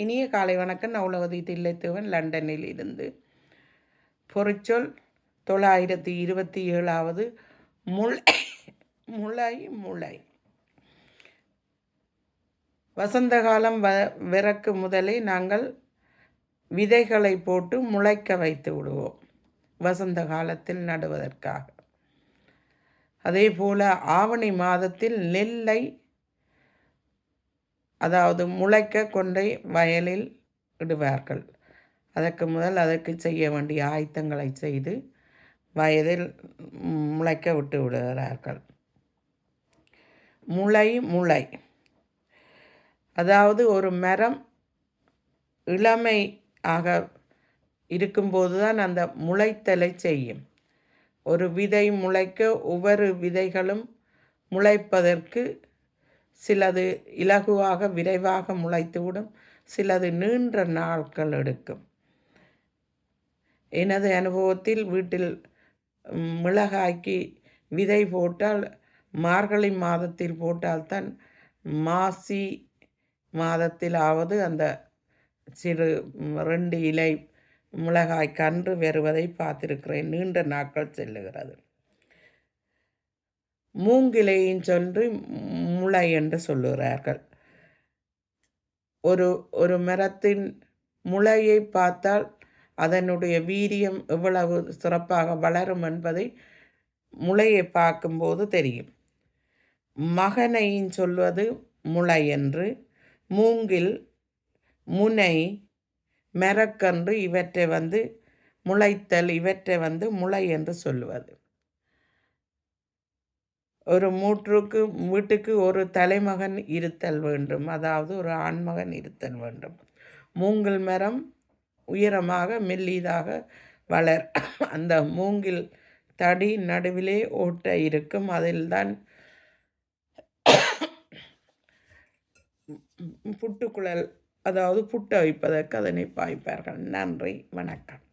இனிய காலை வணக்கம். நவுலவதி தில்லைத்துவன் லண்டனில் இருந்து. பொறிச்சொல் தொள்ளாயிரத்தி இருபத்தி ஏழாவது. முளை முளை முளை. வசந்த காலம் வ விறக்கு முதலே நாங்கள் விதைகளை போட்டு முளைக்க வைத்து விடுவோம். வசந்த காலத்தில் நடுவதற்காக. அதே போல் ஆவணி மாதத்தில் நெல்லை அதாவது முளைக்க கொண்டை வயலில் இடுவார்கள். அதற்கு முதல் அதற்கு செய்ய வேண்டிய ஆயத்தங்களை செய்து வயதில் முளைக்க விட்டு விடுகிறார்கள். முளை முளை. அதாவது ஒரு மரம் இளமை ஆக இருக்கும்போது தான் அந்த முளைத்தலை செய்யும். ஒரு விதை முளைக்க ஒவ்வொரு விதைகளும் முளைப்பதற்கு சிலது இலகுவாக விரைவாக முளைத்துவிடும் சிலது நீண்ட நாட்கள் எடுக்கும். எனது அனுபவத்தில் வீட்டில் மிளகாய்க்கு விதை போட்டால் மார்கழி மாதத்தில் போட்டால்தான் மாசி மாதத்திலாவது அந்த சிறு ரெண்டு இலை மிளகாய் கன்று வருவதை பார்த்திருக்கிறேன். நீண்ட நாட்கள் செல்லுகிறது. மூங்கிலையும் சொல்லி முளை என்று சொல்லுகிறார்கள். ஒரு ஒரு மரத்தின் முளையை பார்த்தால் அதனுடைய வீரியம் எவ்வளவு சிறப்பாக வளரும் என்பதை முளையை பார்க்கும்போது தெரியும். மகனையும் சொல்வது முளை என்று மூங்கில் முனை மெரக்கன்று இவற்றை வந்து முளைத்தல் இவற்றை வந்து முளை என்று சொல்லுவது. ஒரு மூற்றுக்கு வீட்டுக்கு ஒரு தலைமகன் இருத்தல் வேண்டும். அதாவது ஒரு ஆண்மகன் இருத்தல் வேண்டும். மூங்கில் மரம் உயரமாக மெல்லியதாக வளர். அந்த மூங்கில் தடி நடுவிலே ஓட்ட இருக்கும். அதில்தான் புட்டுக்குழல் அதாவது புட்டு வைப்பதற்கு அதனை பாய்ப்பார்கள். நன்றி. வணக்கம்.